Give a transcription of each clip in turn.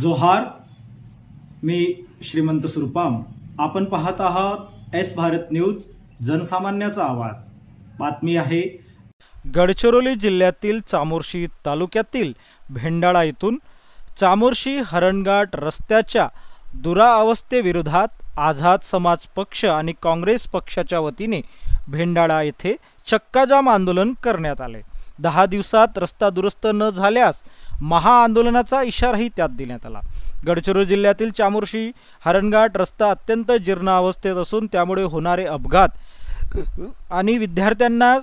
जोहार मी श्रीमंत सुरपाम. आपण पाहत आहात एस भारत न्यूज जनसामान्याचा आवाज. बातमी आहे गडचिरोली जिल्ह्यातील चामोर्शी तालुक्यातील भेंडाळा येथून चामोर्शी हरणघाट रस्त्याच्या दुराअवस्थेविरोधात आझाद समाज पक्ष आणि काँग्रेस पक्षाच्या वतीने भेंडाळा येथे चक्काजाम आंदोलन करण्यात आले. दहा दिवसात रस्ता दुरुस्त न झाल्यास महाआंदोलनाचा इशाराही त्यात देण्यात आला. गडचिरोली जिल्ह्यातील चामोर्शी हरणघाट रस्ता अत्यंत जीर्ण अवस्थेत असून त्यामुळे होणारे अपघात आणि विद्यार्थ्यांना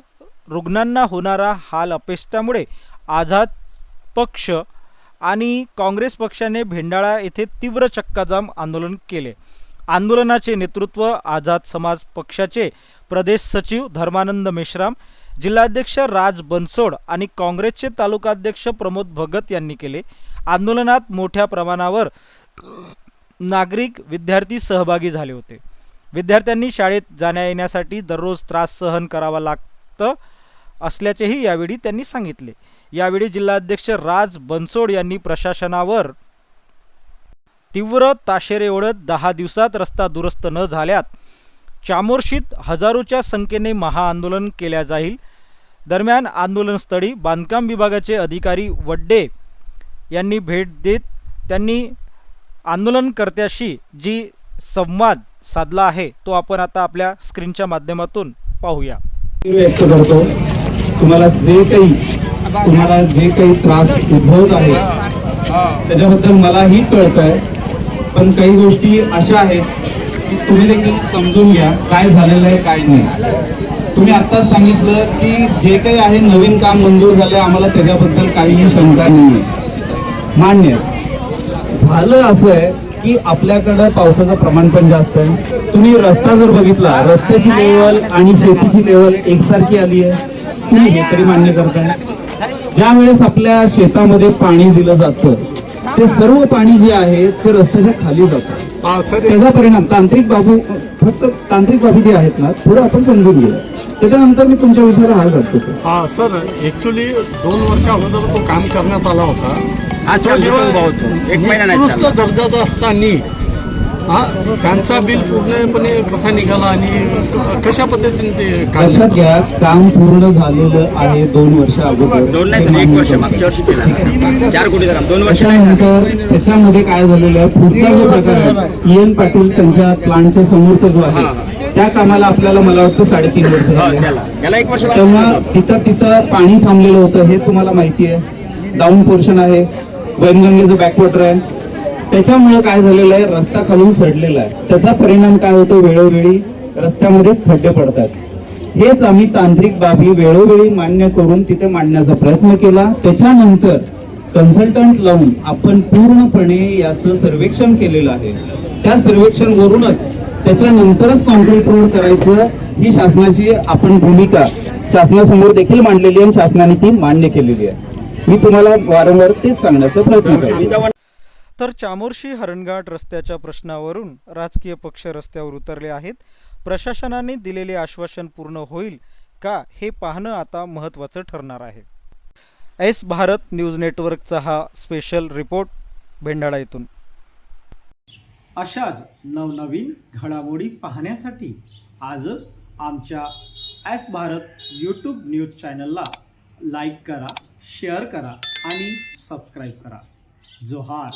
रुग्णांना होणारा हाल अपेष्टामुळे आझाद पक्ष आणि काँग्रेस पक्षाने भेंडाळा येथे तीव्र चक्काजाम आंदोलन केले. आंदोलनाचे नेतृत्व आझाद समाज पक्षाचे प्रदेश सचिव धर्मानंद मेश्राम जिल्हाध्यक्ष राज बनसोड आणि काँग्रेसचे तालुकाध्यक्ष प्रमोद भगत यांनी केले. आंदोलनात मोठ्या प्रमाणावर नागरिक विद्यार्थी सहभागी झाले होते. विद्यार्थ्यांनी शाळेत जाण्या येण्यासाठी दररोज त्रास सहन करावा लागतं असल्याचेही यावेळी त्यांनी सांगितले. यावेळी जिल्हाध्यक्ष राज बनसोड यांनी प्रशासनावर तीव्र ताशेरे ओढत दहा दिवसात रस्ता दुरुस्त न झाल्यात चामोर्शीत हजारोच्या संख्येने महाआंदोलन केल्या जाईल. दरम्यान आंदोलनस्थळी बांधकाम विभागाचे अधिकारी वड्डे यांनी भेट देत त्यांनी आंदोलनकर्त्याशी जी संवाद साधला आहे तो आपण आता आपल्या स्क्रीनच्या माध्यमातून पाहूया. व्यक्त करतो तुम्हाला जे काही तुम्हाला जे काही त्रास उद्भवत आहे त्याच्याबद्दल मलाही कळत आहे पण काही गोष्टी अशा आहेत की तुम्ही देखील समजून घ्या काय झालेलं आहे काय नाही. तुम्ही आत्ताच सांगितलं की जे काही आहे नवीन काम मंजूर झाले आम्हाला त्याच्याबद्दल काहीही शंका नाही मान्य झालं असं आहे की आपल्याकडं पावसाचं प्रमाण पण जास्त आहे. तुम्ही रस्ता जर बघितला रस्त्याची लेवल आणि शेतीची लेवल एकसारखी आली आहे. तुम्ही हे तरी मान्य करताय. ज्या वेळेस आपल्या शेतामध्ये पाणी दिलं जातं ते सर्व पाणी जे आहे ते रस्त्याच्या खाली जातं. त्याचा परिणाम तांत्रिक बाबू फक्त तांत्रिक बाबी जे आहेत ना थोडं आपण समजून घेऊ त्याच्यानंतर मी तुमच्या विषयाला हाल घालतो सर हा सर ऍक्च्युली दोन वर्ष अगोदर तो काम करण्यात आला होता. एक महिना. दर्जाचा असताना हा? त्यांचा बिल पूर्णपणे कसा निघाला आणि कशा पद्धतीने ते काम लक्षात घ्या काम पूर्ण झालेलं आहे दोन वर्ष अगोदर. दोन नाही एक वर्ष मागच्या वर्षी केला. चार काम दोन वर्ष नाही झालं. त्याच्यानंतर त्याच्यामध्ये काय झालेलं आहे? पुढचा जो प्रकार आहे ईएन पाटील त्यांच्या प्लांटच्या समोरचा जो हा, आहे त्या कामाला आपल्याला मला वाटतं साडेतीन वर्ष हो, झाले. त्याला. याला एक वर्ष तेव्हा. तिथं तिथं पाणी थांबलेलं होतं हे तुम्हाला माहिती आहे. डाऊन पोर्शन आहे. वैनगंगेचं बॅकवॉटर आहे. त्याच्यामुळे काय झालेलं आहे? रस्ता खालून सडलेला आहे. त्याचा परिणाम काय होतो? वेळोवेळी रस्त्यामध्ये खड्डे पडतात. हेच आम्ही तांत्रिक बाबी वेळोवेळी मान्य करून तिथे मांडण्याचा प्रयत्न केला. त्याच्यानंतर कन्सल्टंट लावून आपण पूर्णपणे याचं सर्वेक्षण केलेलं आहे. त्या सर्वेक्षण वरूनच त्याच्यानंतरच कॉन्क्रीट रोड करायचं ही शासनाची आपण भूमिका. शासनासमोर देखील मांडलेली आहे आणि शासनाने ती मान्य केलेली आहे. मी तुम्हाला वारंवार तेच सांगण्याचा प्रयत्न करतो. तर चामोर्शी हरणघाट रस्त्याच्या प्रश्नावरून राजकीय पक्ष रस्त्यावर उतरले आहेत. प्रशासनाने दिलेले आश्वासन पूर्ण होईल का हे पाहणं आता महत्त्वाचं ठरणार आहे. एस भारत न्यूज नेटवर्कचा हा स्पेशल रिपोर्ट भेंडाळा येथून. अशाच नवनवीन घडामोडी पाहण्यासाठी आजच आमच्या एस भारत यूट्यूब न्यूज चॅनलला लाईक करा शेअर करा आणि सबस्क्राईब करा. जोहार.